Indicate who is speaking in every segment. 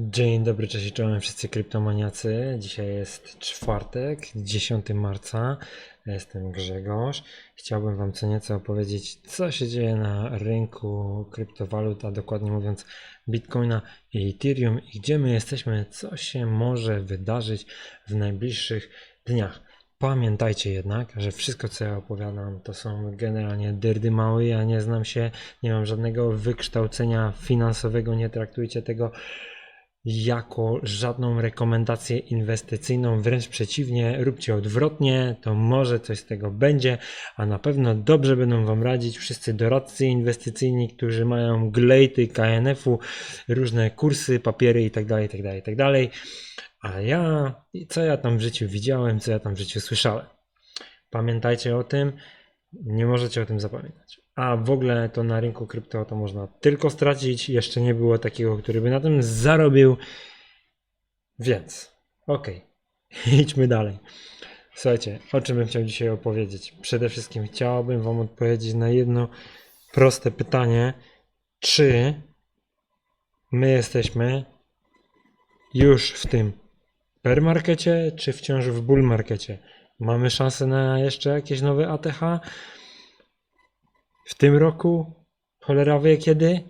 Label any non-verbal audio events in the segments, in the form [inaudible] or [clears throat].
Speaker 1: Dzień dobry, cześć czołem wszyscy kryptomaniacy. Dzisiaj jest czwartek, 10 marca. Ja Jestem Grzegorz. Chciałbym Wam co nieco opowiedzieć, co się dzieje na rynku kryptowalut, a dokładnie mówiąc Bitcoina i Ethereum i gdzie my jesteśmy, co się może wydarzyć w najbliższych dniach. Pamiętajcie jednak, że wszystko co ja opowiadam to są generalnie dyrdy małe, ja nie znam się, nie mam żadnego wykształcenia finansowego, nie traktujcie tego jako żadną rekomendację inwestycyjną, wręcz przeciwnie, róbcie odwrotnie, to może coś z tego będzie, a na pewno dobrze będą Wam radzić wszyscy doradcy inwestycyjni, którzy mają glejty KNF-u, różne kursy, papiery itd., itd., itd. A ja, co ja tam w życiu widziałem, co ja tam w życiu słyszałem. Pamiętajcie o tym, nie możecie o tym zapamiętać. A w ogóle to na rynku krypto to można tylko stracić. Jeszcze nie było takiego, który by na tym zarobił. Więc, okej, [laughs] idźmy dalej. Słuchajcie, o czym bym chciał dzisiaj opowiedzieć? Przede wszystkim chciałbym Wam odpowiedzieć na jedno proste pytanie. Czy my jesteśmy już w tym markecie, czy wciąż w bull markecie? Mamy szansę na jeszcze jakieś nowe ATH? W tym roku? Cholera wie kiedy?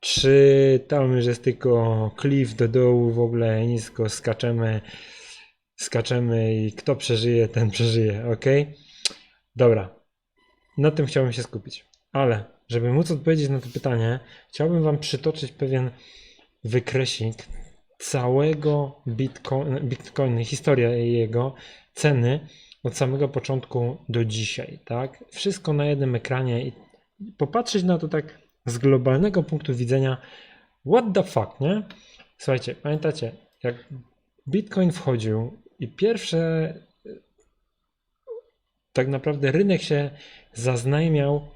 Speaker 1: Czy tam już jest tylko klif do dołu, w ogóle nisko skaczemy, skaczemy i kto przeżyje, ten przeżyje, ok? Dobra, na tym chciałbym się skupić. Ale, żeby móc odpowiedzieć na to pytanie, chciałbym Wam przytoczyć pewien wykresik całego Bitcoin, Bitcoin historia jego, ceny od samego początku do dzisiaj, tak? Wszystko na jednym ekranie i popatrzeć na to tak z globalnego punktu widzenia, what the fuck, nie? Słuchajcie, pamiętacie, jak Bitcoin wchodził i pierwsze tak naprawdę rynek się zaznajmiał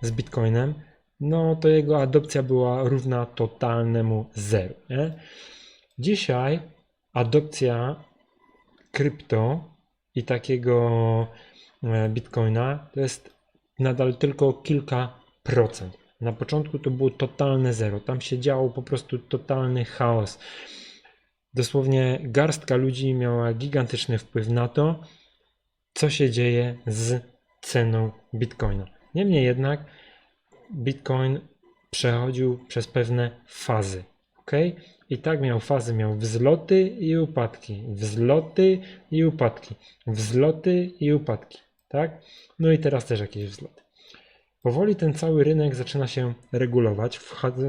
Speaker 1: z Bitcoinem, no to jego adopcja była równa totalnemu zeru. Nie? Dzisiaj adopcja krypto i takiego e, bitcoina to jest nadal tylko kilka procent. Na początku to było totalne zero. Tam się działo po prostu totalny chaos. Dosłownie garstka ludzi miała gigantyczny wpływ na to, co się dzieje z ceną bitcoina. Niemniej jednak bitcoin przechodził przez pewne fazy. ok? I tak miał fazy, miał wzloty i upadki, wzloty i upadki, wzloty i upadki, tak? No i teraz też jakieś wzloty. Powoli ten cały rynek zaczyna się regulować,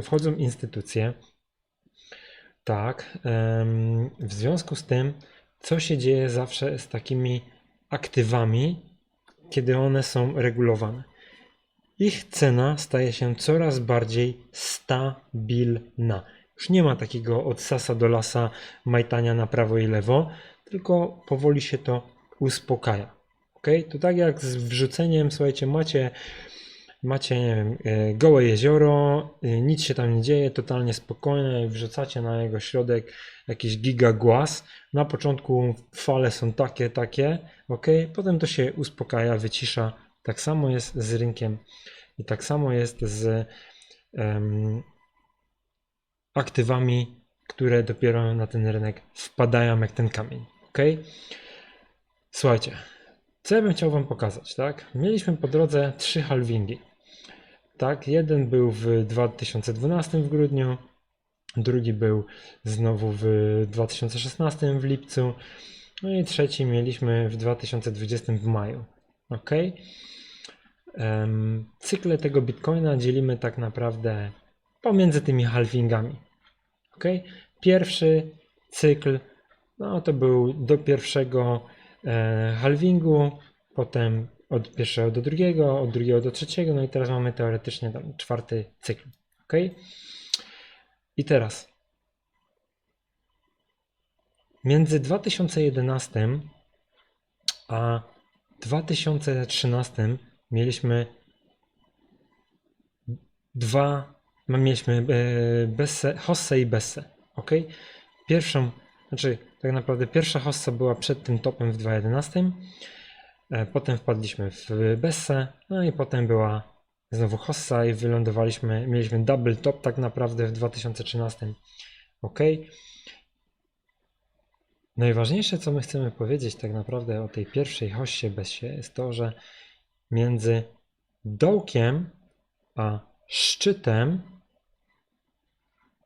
Speaker 1: wchodzą, instytucje. Tak, w związku z tym, co się dzieje zawsze z takimi aktywami, kiedy one są regulowane? Ich cena staje się coraz bardziej stabilna. Już nie ma takiego od sasa do lasa majtania na prawo i lewo, tylko powoli się to uspokaja. Ok? To tak jak z wrzuceniem, słuchajcie, macie, macie nie wiem, e, gołe jezioro, e, nic się tam nie dzieje, totalnie spokojne, wrzucacie na jego środek jakiś gigagłaz. Na początku fale są takie, takie, ok? Potem to się uspokaja, wycisza. Tak samo jest z rynkiem i tak samo jest z um, aktywami, które dopiero na ten rynek wpadają jak ten kamień. Ok? Słuchajcie, co ja bym chciał Wam pokazać, tak? Mieliśmy po drodze trzy halvingi. Tak, jeden był w 2012 w grudniu, drugi był znowu w 2016 w lipcu, no i trzeci mieliśmy w 2020 w maju. Ok? Um, cykle tego bitcoina dzielimy tak naprawdę pomiędzy tymi halvingami. Ok? Pierwszy cykl no, to był do pierwszego e, halvingu, potem od pierwszego do drugiego, od drugiego do trzeciego, no i teraz mamy teoretycznie czwarty cykl. Ok? I teraz między 2011 a 2013 mieliśmy dwa mieliśmy e, Besse, Hossę i Bessę. Ok? Pierwszą, znaczy tak naprawdę pierwsza Hossa była przed tym topem w 2.11. E, potem wpadliśmy w Bessę, no i potem była znowu Hossa i wylądowaliśmy, mieliśmy double top tak naprawdę w 2013. ok. Najważniejsze, co my chcemy powiedzieć tak naprawdę o tej pierwszej hoście besie, jest to, że między dołkiem a szczytem,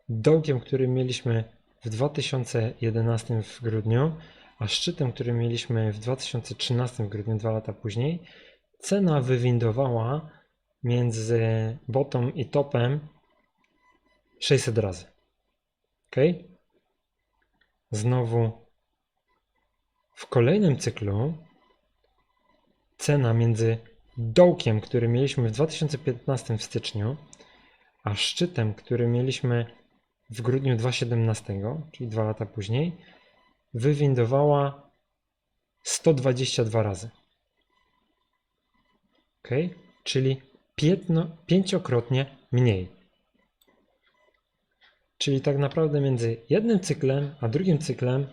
Speaker 1: dołkiem, który mieliśmy w 2011 w grudniu, a szczytem, który mieliśmy w 2013 w grudniu, dwa lata później, cena wywindowała między bottom i topem 600 razy. Ok? Znowu w kolejnym cyklu cena między dołkiem, który mieliśmy w 2015 w styczniu, a szczytem, który mieliśmy w grudniu 2017, czyli dwa lata później, wywindowała 122 razy. Ok? Czyli piętno, pięciokrotnie mniej. Czyli tak naprawdę między jednym cyklem a drugim cyklem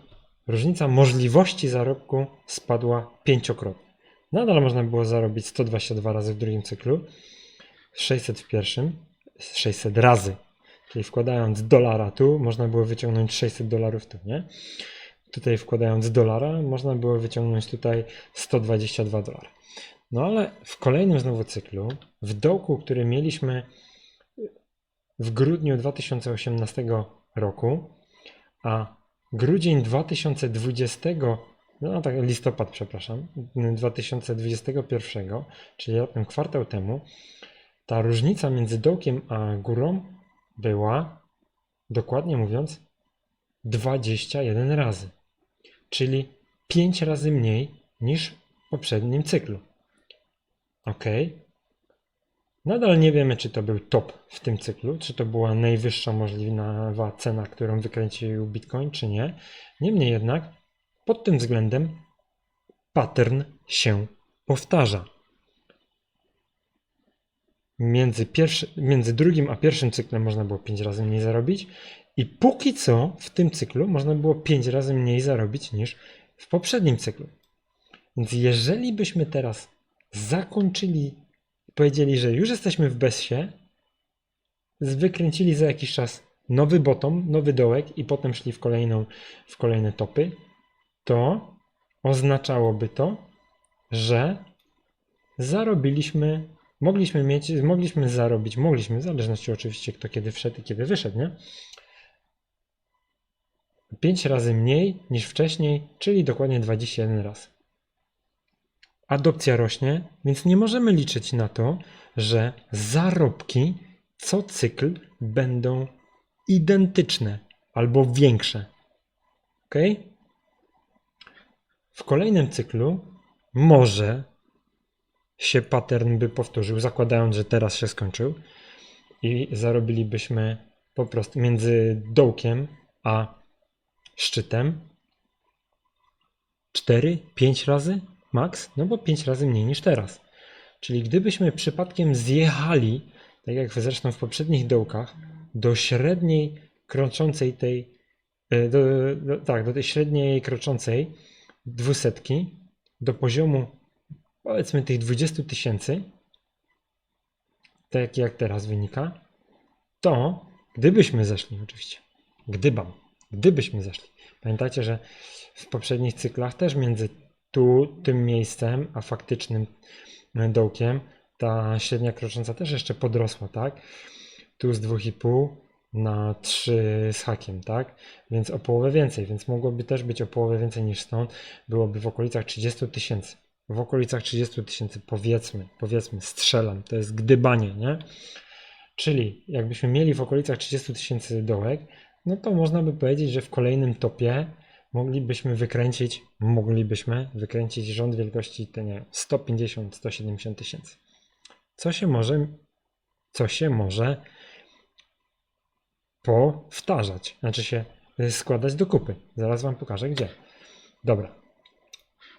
Speaker 1: różnica możliwości zarobku spadła pięciokrotnie. Nadal można było zarobić 122 razy w drugim cyklu, 600 w pierwszym, 600 razy. Czyli wkładając dolara tu, można było wyciągnąć 600 dolarów tu, nie? Tutaj wkładając dolara, można było wyciągnąć tutaj 122 dolary. No ale w kolejnym znowu cyklu, w dołku, który mieliśmy w grudniu 2018 roku, a grudzień 2020, no tak, listopad, przepraszam, 2021, czyli raptem kwartał temu, ta różnica między dołkiem a górą była, dokładnie mówiąc, 21 razy, czyli 5 razy mniej niż w poprzednim cyklu. Ok. Nadal nie wiemy, czy to był top w tym cyklu, czy to była najwyższa możliwa cena, którą wykręcił Bitcoin, czy nie. Niemniej jednak, pod tym względem pattern się powtarza. Między, pierwszy, między drugim a pierwszym cyklem można było 5 razy mniej zarobić, i póki co w tym cyklu można było 5 razy mniej zarobić niż w poprzednim cyklu. Więc jeżeli byśmy teraz zakończyli, powiedzieli, że już jesteśmy w bezsie, wykręcili za jakiś czas nowy bottom, nowy dołek i potem szli w, kolejną, w kolejne topy, to oznaczałoby to, że zarobiliśmy, mogliśmy mieć, mogliśmy zarobić, mogliśmy, w zależności oczywiście kto kiedy wszedł i kiedy wyszedł, nie? 5 razy mniej niż wcześniej, czyli dokładnie 21 razy adopcja rośnie, więc nie możemy liczyć na to, że zarobki co cykl będą identyczne albo większe. Ok? W kolejnym cyklu może się pattern by powtórzył, zakładając, że teraz się skończył i zarobilibyśmy po prostu między dołkiem a szczytem 4-5 razy max, no bo 5 razy mniej niż teraz. Czyli gdybyśmy przypadkiem zjechali, tak jak zresztą w poprzednich dołkach, do średniej kroczącej tej, e, do, do, tak, do tej średniej kroczącej dwusetki, do poziomu powiedzmy tych 20 tysięcy, tak jak teraz wynika, to gdybyśmy zeszli oczywiście, gdybam, gdybyśmy zeszli. Pamiętacie, że w poprzednich cyklach też między tu tym miejscem, a faktycznym dołkiem, ta średnia krocząca też jeszcze podrosła, tak? Tu z 2,5 na 3 z hakiem, tak? Więc o połowę więcej, więc mogłoby też być o połowę więcej niż stąd, byłoby w okolicach 30 tysięcy. W okolicach 30 tysięcy, powiedzmy, powiedzmy, strzelam, to jest gdybanie, nie? Czyli jakbyśmy mieli w okolicach 30 tysięcy dołek, no to można by powiedzieć, że w kolejnym topie moglibyśmy wykręcić, moglibyśmy wykręcić rząd wielkości te nie 150-170 tysięcy. Co się może, co się może powtarzać, znaczy się składać do kupy. Zaraz Wam pokażę gdzie. Dobra.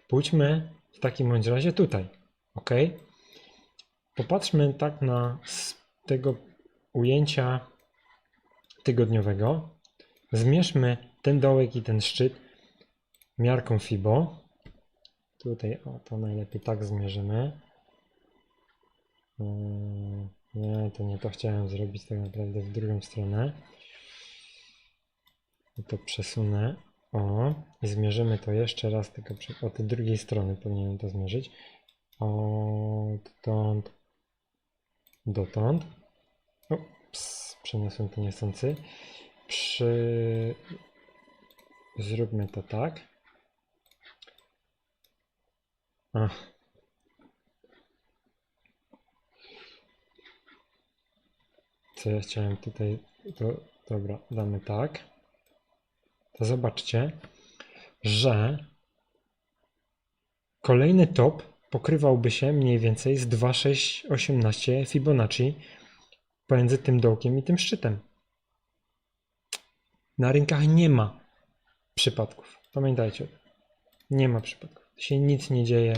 Speaker 1: Pójdźmy w takim bądź razie tutaj. OK. Popatrzmy tak na tego ujęcia tygodniowego. Zmierzmy ten dołek i ten szczyt miarką FIBO. Tutaj o, to najlepiej tak zmierzymy. Mm, Nie, to nie to chciałem zrobić tak naprawdę w drugą stronę. I to przesunę. O, zmierzymy to jeszcze raz, tylko przy, od drugiej strony powinienem to zmierzyć. Odtąd dotąd. Ups, przeniosłem ten niechcący. Przy... Zróbmy to tak. Ach. Co ja chciałem tutaj... To, dobra, damy tak. To zobaczcie, że kolejny top pokrywałby się mniej więcej z 2,618 Fibonacci pomiędzy tym dołkiem i tym szczytem. Na rynkach nie ma przypadków. Pamiętajcie, nie ma przypadków. Się nic nie dzieje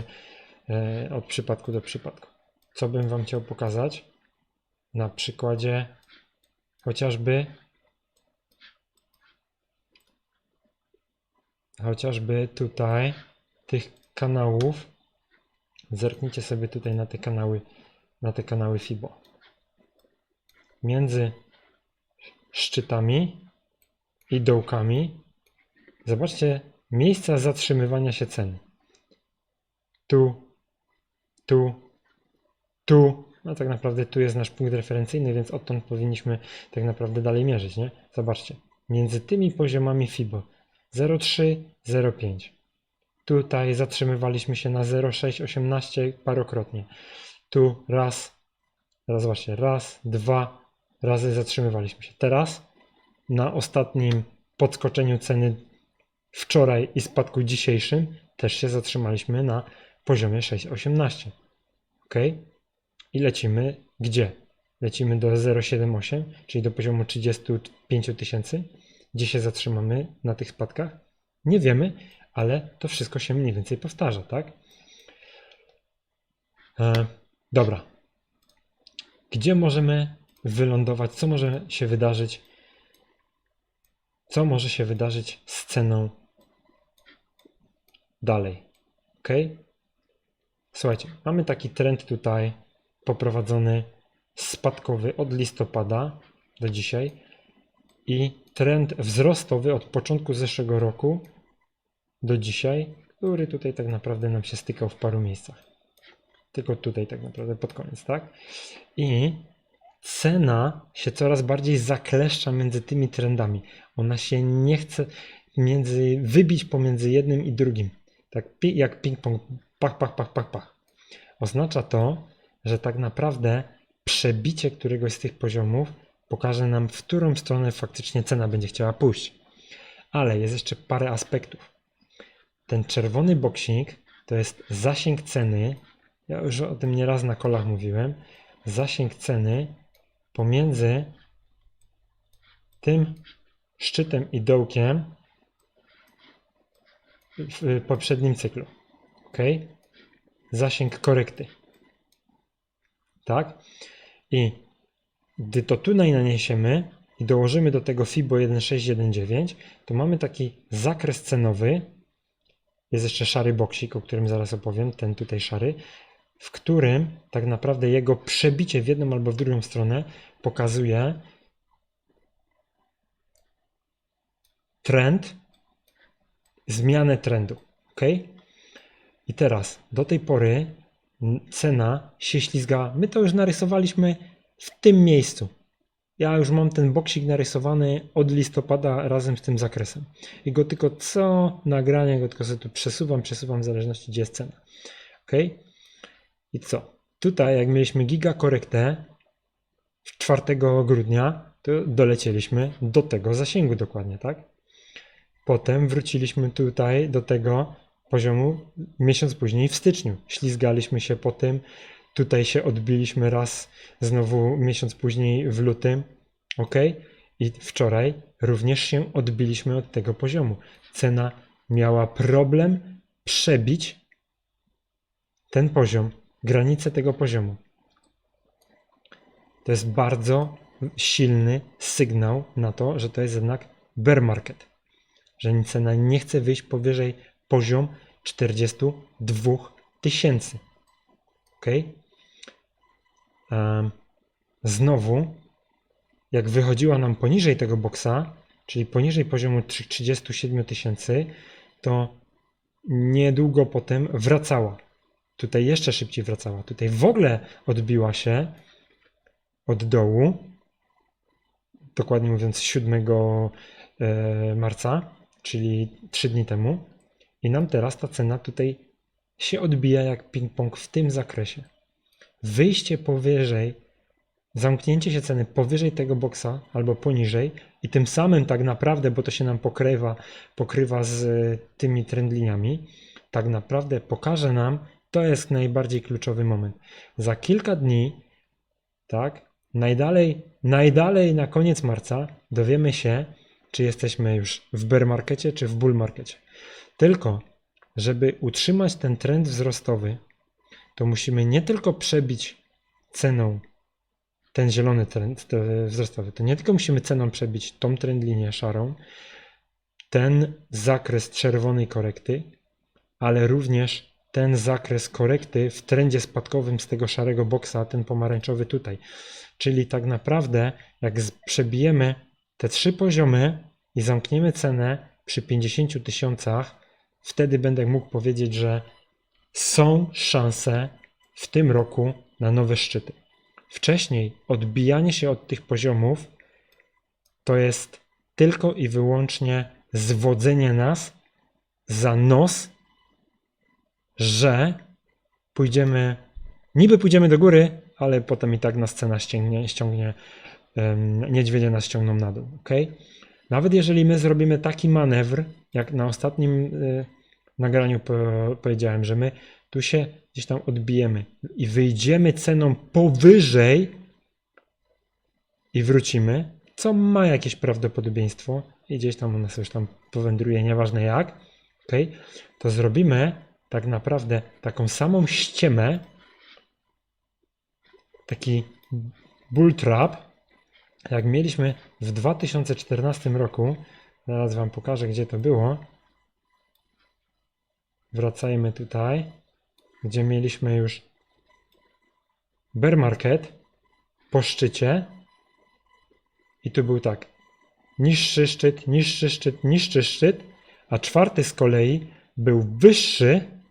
Speaker 1: e, od przypadku do przypadku. Co bym Wam chciał pokazać? Na przykładzie chociażby chociażby tutaj tych kanałów. Zerknijcie sobie tutaj na te kanały, na te kanały FIBO. Między szczytami i dołkami zobaczcie miejsca zatrzymywania się cen. Tu, tu, tu. No tak naprawdę tu jest nasz punkt referencyjny, więc odtąd powinniśmy tak naprawdę dalej mierzyć, nie? Zobaczcie. Między tymi poziomami FIBO 0,3, 0,5. Tutaj zatrzymywaliśmy się na 0,618 parokrotnie. Tu raz, raz właśnie, raz, dwa razy zatrzymywaliśmy się. Teraz na ostatnim podskoczeniu ceny wczoraj i spadku dzisiejszym też się zatrzymaliśmy na poziomie 6,18. Ok? I lecimy gdzie? Lecimy do 0,78, czyli do poziomu 35 tysięcy. Gdzie się zatrzymamy na tych spadkach? Nie wiemy, ale to wszystko się mniej więcej powtarza, tak? E, dobra. Gdzie możemy wylądować? Co może się wydarzyć? Co może się wydarzyć z ceną dalej? Ok? Słuchajcie, mamy taki trend tutaj poprowadzony spadkowy od listopada do dzisiaj i trend wzrostowy od początku zeszłego roku do dzisiaj, który tutaj tak naprawdę nam się stykał w paru miejscach. Tylko tutaj tak naprawdę pod koniec, tak? I cena się coraz bardziej zakleszcza między tymi trendami. Ona się nie chce między, wybić pomiędzy jednym i drugim. Tak jak ping-pong, pach, pach, pach, pach, pach. Oznacza to, że tak naprawdę przebicie któregoś z tych poziomów pokaże nam, w którą stronę faktycznie cena będzie chciała pójść. Ale jest jeszcze parę aspektów. Ten czerwony boksik to jest zasięg ceny. Ja już o tym nieraz na kolach mówiłem. Zasięg ceny pomiędzy tym szczytem i dołkiem w poprzednim cyklu. Ok? Zasięg korekty. Tak? I gdy to tutaj naniesiemy i dołożymy do tego FIBO 1619, to mamy taki zakres cenowy. Jest jeszcze szary boksik, o którym zaraz opowiem, ten tutaj szary, w którym tak naprawdę jego przebicie w jedną albo w drugą stronę pokazuje trend, zmianę trendu. ok? I teraz do tej pory cena się ślizga. My to już narysowaliśmy w tym miejscu. Ja już mam ten boksik narysowany od listopada razem z tym zakresem. I go tylko co nagranie, go tylko sobie tu przesuwam, przesuwam w zależności gdzie jest cena. ok? I co? Tutaj jak mieliśmy giga korektę 4 grudnia, to dolecieliśmy do tego zasięgu dokładnie, tak? Potem wróciliśmy tutaj do tego poziomu miesiąc później w styczniu. Ślizgaliśmy się po tym, tutaj się odbiliśmy raz znowu miesiąc później w lutym, ok? I wczoraj również się odbiliśmy od tego poziomu. Cena miała problem przebić ten poziom, granicę tego poziomu. To jest bardzo silny sygnał na to, że to jest jednak bear market. Że cena nie chce wyjść powyżej poziom 42 tysięcy. Ok? Znowu, jak wychodziła nam poniżej tego boksa czyli poniżej poziomu trzy- 37 tysięcy, to niedługo potem wracała. Tutaj jeszcze szybciej wracała. Tutaj w ogóle odbiła się od dołu, dokładnie mówiąc 7 e, marca, czyli 3 dni temu. I nam teraz ta cena tutaj się odbija jak ping-pong w tym zakresie. Wyjście powyżej, zamknięcie się ceny powyżej tego boksa albo poniżej i tym samym tak naprawdę, bo to się nam pokrywa, pokrywa z e, tymi trendliniami, tak naprawdę pokaże nam, to jest najbardziej kluczowy moment. Za kilka dni, tak, najdalej, najdalej na koniec marca dowiemy się, czy jesteśmy już w bear markecie, czy w bull markecie. Tylko, żeby utrzymać ten trend wzrostowy, to musimy nie tylko przebić ceną ten zielony trend wzrostowy, to nie tylko musimy ceną przebić tą trend linię szarą, ten zakres czerwonej korekty, ale również ten zakres korekty w trendzie spadkowym z tego szarego boksa, ten pomarańczowy tutaj. Czyli tak naprawdę, jak przebijemy te trzy poziomy i zamkniemy cenę przy 50 tysiącach, wtedy będę mógł powiedzieć, że są szanse w tym roku na nowe szczyty. Wcześniej odbijanie się od tych poziomów to jest tylko i wyłącznie zwodzenie nas za nos, że pójdziemy, niby pójdziemy do góry, ale potem i tak nas cena ściągnie, ściągnie em, niedźwiedzie nas ściągną na dół, ok? Nawet jeżeli my zrobimy taki manewr, jak na ostatnim y, nagraniu po, powiedziałem, że my tu się gdzieś tam odbijemy i wyjdziemy ceną powyżej i wrócimy, co ma jakieś prawdopodobieństwo i gdzieś tam ona sobie tam powędruje, nieważne jak, ok? To zrobimy tak naprawdę taką samą ściemę, taki bull trap, jak mieliśmy w 2014 roku. Zaraz Wam pokażę, gdzie to było. Wracajmy tutaj, gdzie mieliśmy już bear market po szczycie. I tu był tak. Niższy szczyt, niższy szczyt, niższy szczyt, a czwarty z kolei był wyższy,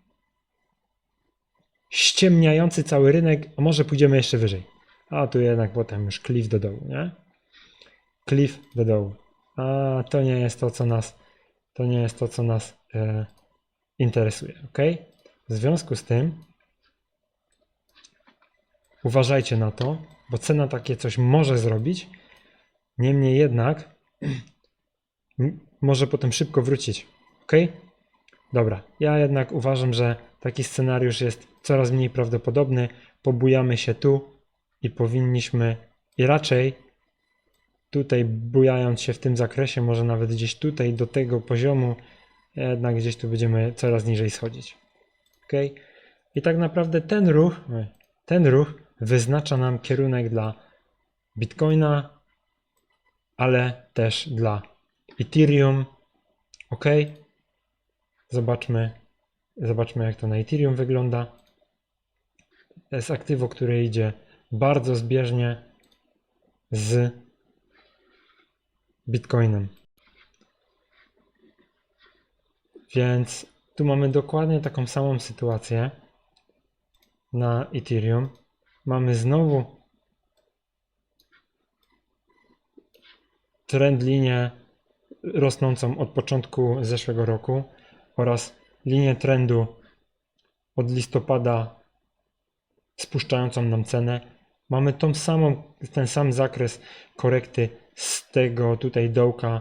Speaker 1: ściemniający cały rynek, a może pójdziemy jeszcze wyżej. A tu jednak potem już cliff do dołu, nie? Cliff do dołu. A to nie jest to, co nas, to nie jest to, co nas e, interesuje, ok? W związku z tym uważajcie na to, bo cena takie coś może zrobić. Niemniej jednak [clears throat] może potem szybko wrócić, ok? Dobra, ja jednak uważam, że taki scenariusz jest coraz mniej prawdopodobny. Pobujamy się tu i powinniśmy i raczej tutaj bujając się w tym zakresie, może nawet gdzieś tutaj do tego poziomu, jednak gdzieś tu będziemy coraz niżej schodzić. Ok? I tak naprawdę ten ruch, ten ruch wyznacza nam kierunek dla Bitcoina, ale też dla Ethereum. Ok? Zobaczmy, zobaczmy jak to na Ethereum wygląda. To jest aktywo, które idzie bardzo zbieżnie z Bitcoinem. Więc tu mamy dokładnie taką samą sytuację na Ethereum. Mamy znowu trend linię rosnącą od początku zeszłego roku oraz linię trendu od listopada spuszczającą nam cenę. Mamy tą samą, ten sam zakres korekty z tego tutaj dołka,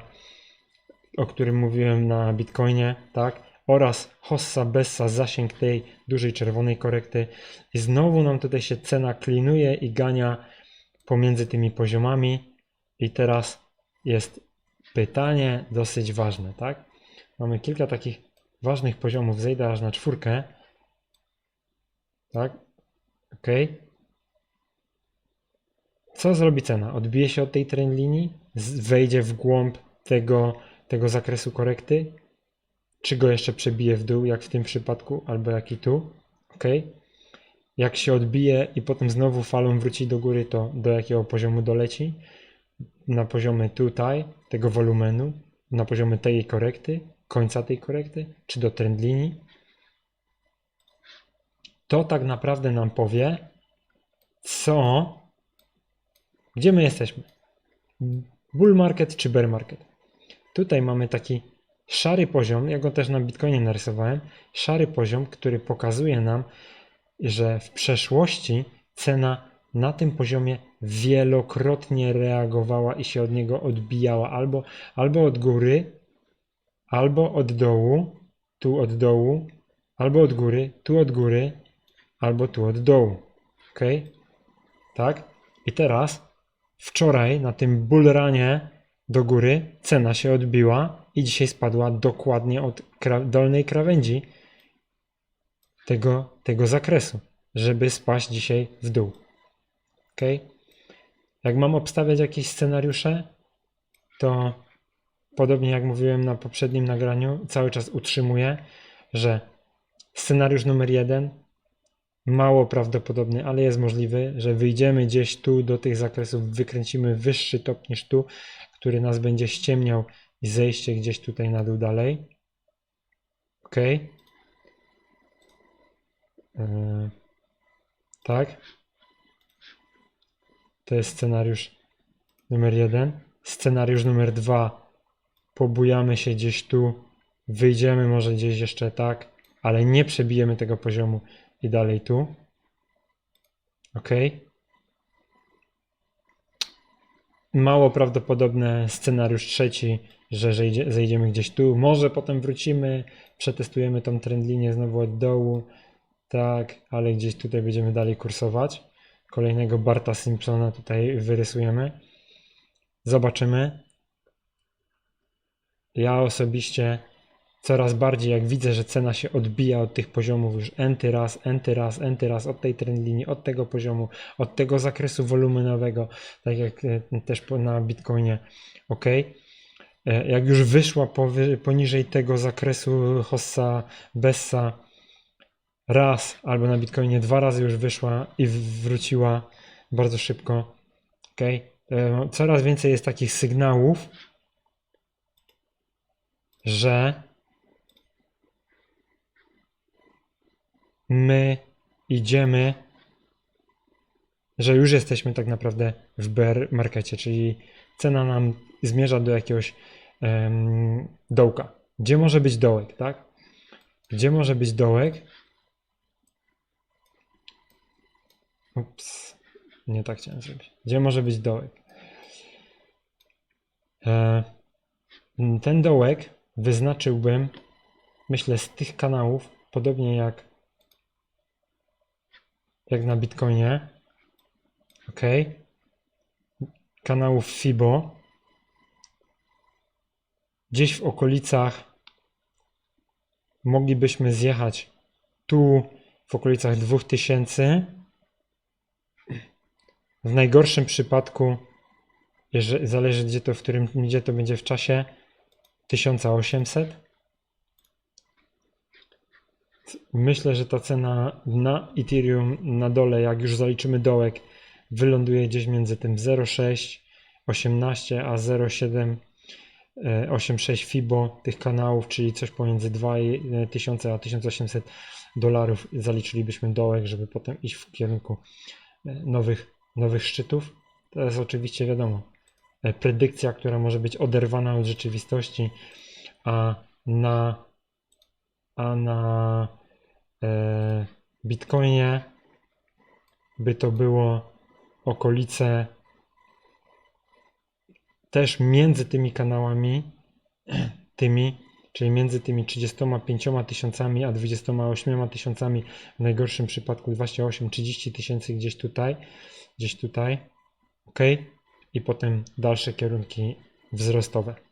Speaker 1: o którym mówiłem na Bitcoinie, tak? Oraz Hossa Bessa, zasięg tej dużej czerwonej korekty. I znowu nam tutaj się cena klinuje i gania pomiędzy tymi poziomami. I teraz jest pytanie dosyć ważne, tak? Mamy kilka takich ważnych poziomów. Zejdę aż na czwórkę. Tak? Ok. Co zrobi cena? Odbije się od tej trend linii? Wejdzie w głąb tego, tego zakresu korekty? Czy go jeszcze przebije w dół, jak w tym przypadku, albo jak i tu? Ok. Jak się odbije i potem znowu falą wróci do góry, to do jakiego poziomu doleci? na poziomie tutaj, tego wolumenu, na poziomie tej korekty, końca tej korekty, czy do trend linii, to tak naprawdę nam powie, co, gdzie my jesteśmy. Bull market czy bear market. Tutaj mamy taki szary poziom, ja go też na Bitcoinie narysowałem, szary poziom, który pokazuje nam, że w przeszłości cena na tym poziomie wielokrotnie reagowała i się od niego odbijała albo, albo od góry, albo od dołu, tu od dołu, albo od góry, tu od góry, albo tu od dołu. Ok? Tak? I teraz, wczoraj na tym bullrunie do góry cena się odbiła i dzisiaj spadła dokładnie od dolnej krawędzi tego, tego zakresu, żeby spaść dzisiaj w dół. Ok? Jak mam obstawiać jakieś scenariusze, to podobnie jak mówiłem na poprzednim nagraniu, cały czas utrzymuję, że scenariusz numer jeden mało prawdopodobny, ale jest możliwy, że wyjdziemy gdzieś tu do tych zakresów, wykręcimy wyższy top niż tu, który nas będzie ściemniał i zejście gdzieś tutaj na dół dalej. Ok. Yy, tak. To jest scenariusz numer jeden. Scenariusz numer dwa. Pobujamy się gdzieś tu, wyjdziemy może gdzieś jeszcze tak, ale nie przebijemy tego poziomu i dalej tu. Ok. Mało prawdopodobny scenariusz trzeci, że zejdzie, zejdziemy gdzieś tu. Może potem wrócimy, przetestujemy tą trendlinię znowu od dołu. Tak, ale gdzieś tutaj będziemy dalej kursować. Kolejnego Barta Simpsona tutaj wyrysujemy. Zobaczymy. Ja osobiście coraz bardziej, jak widzę, że cena się odbija od tych poziomów już enty raz, enty raz, enty raz, od tej trendlinii, od tego poziomu, od tego zakresu wolumenowego, tak jak e, też na Bitcoinie, ok? E, Jak już wyszła poniżej tego zakresu Hossa, Bessa raz, albo na Bitcoinie dwa razy już wyszła i wróciła bardzo szybko, ok? E, Coraz więcej jest takich sygnałów, że my idziemy, że już jesteśmy tak naprawdę w bear markecie, czyli cena nam zmierza do jakiegoś em, dołka. Gdzie może być dołek, tak? Gdzie może być dołek? Ups, nie tak chciałem zrobić. Gdzie może być dołek? E, ten dołek wyznaczyłbym, myślę, z tych kanałów, podobnie jak jak na Bitcoinie. Ok. Kanałów FIBO. Gdzieś w okolicach moglibyśmy zjechać tu w okolicach 2000. W najgorszym przypadku, jeżeli, zależy gdzie to, w którym, gdzie to będzie w czasie, 1800. Myślę, że ta cena na Ethereum na dole, jak już zaliczymy dołek, wyląduje gdzieś między tym 0,6, 18 a 0,7, e, 8,6 FIBO tych kanałów, czyli coś pomiędzy 2000 a 1800 dolarów zaliczylibyśmy dołek, żeby potem iść w kierunku e, nowych, nowych szczytów. To jest oczywiście wiadomo, e, predykcja, która może być oderwana od rzeczywistości, a na, a na e, Bitcoinie by to było okolice też między tymi kanałami, [clears throat] tymi, czyli między tymi 35 tysiącami a 28 tysiącami, w najgorszym przypadku 28-30 tysięcy gdzieś tutaj, gdzieś tutaj, ok? I potem dalsze kierunki wzrostowe.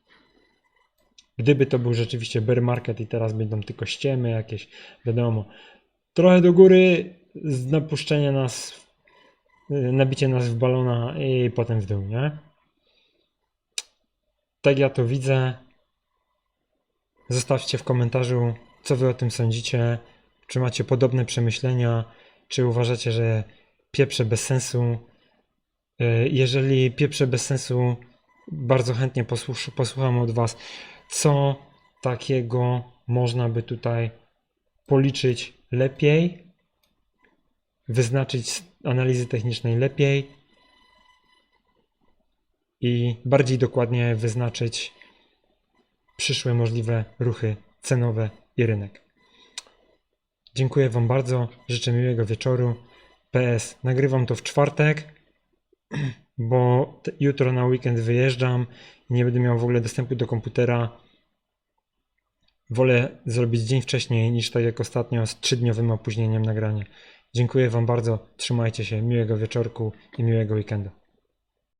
Speaker 1: Gdyby to był rzeczywiście bear market i teraz będą tylko ściemy jakieś, wiadomo, trochę do góry, z napuszczenia nas, y, nabicie nas w balona i potem w dół, nie? Tak ja to widzę. Zostawcie w komentarzu, co wy o tym sądzicie. Czy macie podobne przemyślenia? Czy uważacie, że pieprze bez sensu? E, Jeżeli pieprzę bez sensu, bardzo chętnie posłuch- posłucham od Was, co takiego można by tutaj policzyć lepiej, wyznaczyć z analizy technicznej lepiej i bardziej dokładnie wyznaczyć przyszłe możliwe ruchy cenowe i rynek. Dziękuję Wam bardzo, życzę miłego wieczoru. PS, nagrywam to w czwartek, [clears throat] bo jutro na weekend wyjeżdżam nie będę miał w ogóle dostępu do komputera. Wolę zrobić dzień wcześniej niż tak jak ostatnio z trzydniowym opóźnieniem nagrania. Dziękuję Wam bardzo, trzymajcie się, miłego wieczorku i miłego weekendu.